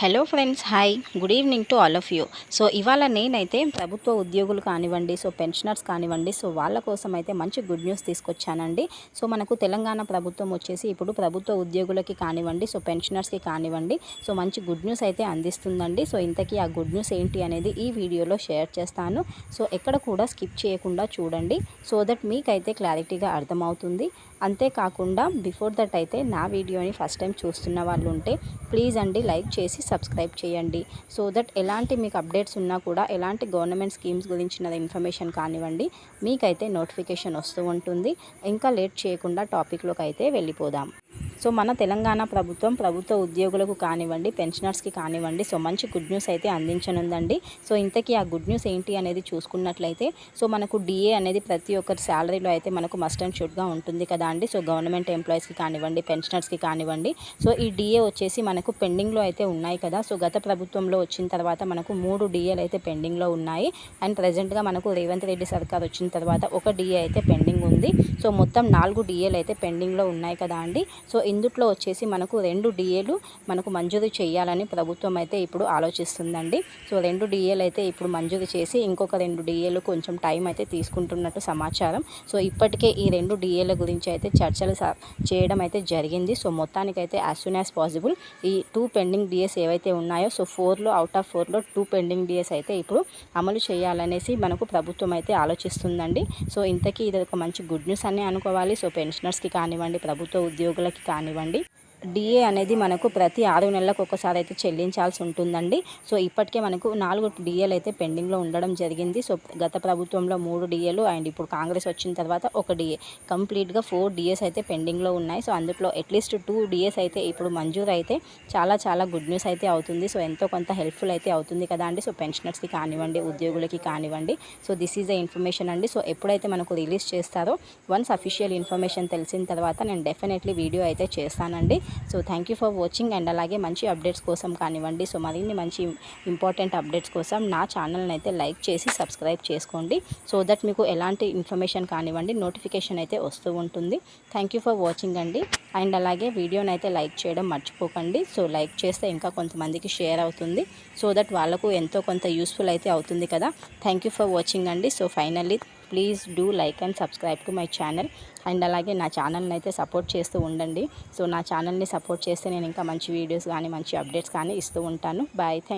Hello friends hi good evening to all of you so ఇవాళ నేనైతే ప్రభుత్వ ఉద్యోగులు కానివ్వండి సో పెన్షనర్స్ కానివ్వండి సో వాళ్ళ కోసం అయితే మంచి గుడ్ న్యూస్ తీసుకొచ్చానండి. సో మనకు తెలంగాణ ప్రభుత్వం వచ్చేసి ఇప్పుడు ప్రభుత్వ ఉద్యోగులకి కానివ్వండి సో పెన్షనర్స్కి కానివ్వండి సో మంచి గుడ్ న్యూస్ అయితే అందిస్తుందండి. సో ఇంతకీ ఆ గుడ్ న్యూస్ ఏంటి అనేది ఈ వీడియోలో షేర్ చేస్తాను. సో ఎక్కడ కూడా స్కిప్ చేయకుండా చూడండి సో దట్ మీకైతే క్లారిటీగా అర్థమవుతుంది. అంతేకాకుండా బిఫోర్ దట్ అయితే నా వీడియోని ఫస్ట్ టైం చూస్తున్న వాళ్ళు ఉంటే ప్లీజ్ అండి లైక్ చేసి సబ్స్క్రైబ్ చేయండి. సో దట్ ఎలాంటి మీకు అప్డేట్స్ ఉన్నా కూడా ఎలాంటి గవర్నమెంట్ స్కీమ్స్ గురించిన ఇన్ఫర్మేషన్ కానివ్వండి మీకైతే నోటిఫికేషన్ వస్తూ ఉంటుంది. ఇంకా లేట్ చేయకుండా టాపిక్లోకి అయితే వెళ్ళిపోదాం. సో మన తెలంగాణ ప్రభుత్వం ప్రభుత్వ ఉద్యోగులకు కానివ్వండి పెన్షనర్స్కి కానివ్వండి సో మంచి గుడ్ న్యూస్ అయితే అందించనుందండి. సో ఇంతకీ ఆ గుడ్ న్యూస్ ఏంటి అనేది చూసుకున్నట్లయితే సో మనకు డిఏ అనేది ప్రతి ఒక్కరి శాలరీలో అయితే మనకు మస్ట్ అండ్ షుడ్గా ఉంటుంది కదా అండి. సో గవర్నమెంట్ ఎంప్లాయీస్కి కానివ్వండి పెన్షనర్స్కి కానివ్వండి సో ఈ డిఏ వచ్చేసి మనకు పెండింగ్లో అయితే ఉన్నాయి కదా. సో గత ప్రభుత్వంలో వచ్చిన తర్వాత మనకు మూడు డిఏలు అయితే పెండింగ్లో ఉన్నాయి. అండ్ ప్రజెంట్గా మనకు రేవంత్ రెడ్డి సర్కార్ వచ్చిన తర్వాత ఒక డిఏ అయితే పెండింగ్ ఉంది. సో మొత్తం నాలుగు డిఏలు అయితే పెండింగ్లో ఉన్నాయి కదా అండి. సో ఇందుట్లో వచ్చేసి మనకు రెండు డిఏలు మనకు మంజూరు చేయాలని ప్రభుత్వం అయితే ఇప్పుడు ఆలోచిస్తుందండి. సో రెండు డిఏలు అయితే ఇప్పుడు మంజూరు చేసి ఇంకొక రెండు డిఏలు కొంచెం టైం అయితే తీసుకుంటున్నట్టు సమాచారం. సో ఇప్పటికే ఈ రెండు డిఏల గురించి అయితే చర్చలు చేయడం అయితే జరిగింది. సో మొత్తానికైతే యాజ్ సూన్ యాజ్ పాసిబుల్ ఈ టూ పెండింగ్ డిఎస్ ఏవైతే ఉన్నాయో సో ఫోర్లో అవుట్ ఆఫ్ ఫోర్లో టూ పెండింగ్ డిఎస్ అయితే ఇప్పుడు అమలు చేయాలనేసి మనకు ప్రభుత్వం అయితే ఆలోచిస్తుందండి. సో ఇంతకీ ఇది ఒక మంచి గుడ్ న్యూస్ అని అనుకోవాలి. సో పెన్షనర్స్కి కానివ్వండి ప్రభుత్వ ఉద్యోగులకి కానివ్వండి కానివ్వండి. డిఏ అనేది మనకు ప్రతి ఆరు నెలలకు ఒకసారి అయితే చెల్లించాల్సి ఉంటుందండి. సో ఇప్పటికే మనకు నాలుగు డిఏలు అయితే పెండింగ్లో ఉండడం జరిగింది. సో గత ప్రభుత్వంలో మూడు డిఏలు అండ్ ఇప్పుడు కాంగ్రెస్ వచ్చిన తర్వాత ఒక డిఏ కంప్లీట్గా ఫోర్ డిఏస్ అయితే పెండింగ్లో ఉన్నాయి. సో అందులో అట్లీస్ట్ టూ డిఏస్ అయితే ఇప్పుడు మంజూరు అయితే చాలా చాలా గుడ్ న్యూస్ అయితే అవుతుంది. సో ఎంతో కొంత హెల్ప్ఫుల్ అయితే అవుతుంది కదా అండి. సో పెన్షనర్స్కి కానివ్వండి ఉద్యోగులకి కానివ్వండి. So this is the information అండి. సో ఎప్పుడైతే మనకు రిలీజ్ చేస్తారో వన్స్ అఫీషియల్ ఇన్ఫర్మేషన్ తెలిసిన తర్వాత నేను డెఫినెట్లీ వీడియో అయితే చేస్తానండి. So thank you for watching and అలాగే మంచి అప్డేట్స్ కోసం కానివ్వండి. సో మరిన్ని మంచి ఇంపార్టెంట్ అప్డేట్స్ కోసం నా ఛానల్ని అయితే లైక్ చేసి సబ్స్క్రైబ్ చేసుకోండి. సో దట్ మీకు ఎలాంటి ఇన్ఫర్మేషన్ కానివ్వండి నోటిఫికేషన్ అయితే వస్తూ ఉంటుంది. థ్యాంక్ యూ ఫర్ వాచింగ్ అండి. అండ్ అలాగే వీడియోని అయితే లైక్ చేయడం మర్చిపోకండి. సో లైక్ చేస్తే ఇంకా కొంతమందికి షేర్ అవుతుంది. సో దట్ వాళ్ళకు ఎంతో కొంత యూస్ఫుల్ అయితే అవుతుంది కదా. థ్యాంక్ యూ ఫర్ వాచింగ్ అండి. So finally please do like and subscribe to my channel and అలాగే నా ఛానల్ని అయితే సపోర్ట్ చేస్తూ ఉండండి. సో నా ఛానల్ని సపోర్ట్ చేస్తే నేను ఇంకా మంచి వీడియోస్ కానీ మంచి అప్డేట్స్ కానీ ఇస్తూ ఉంటాను. Bye thank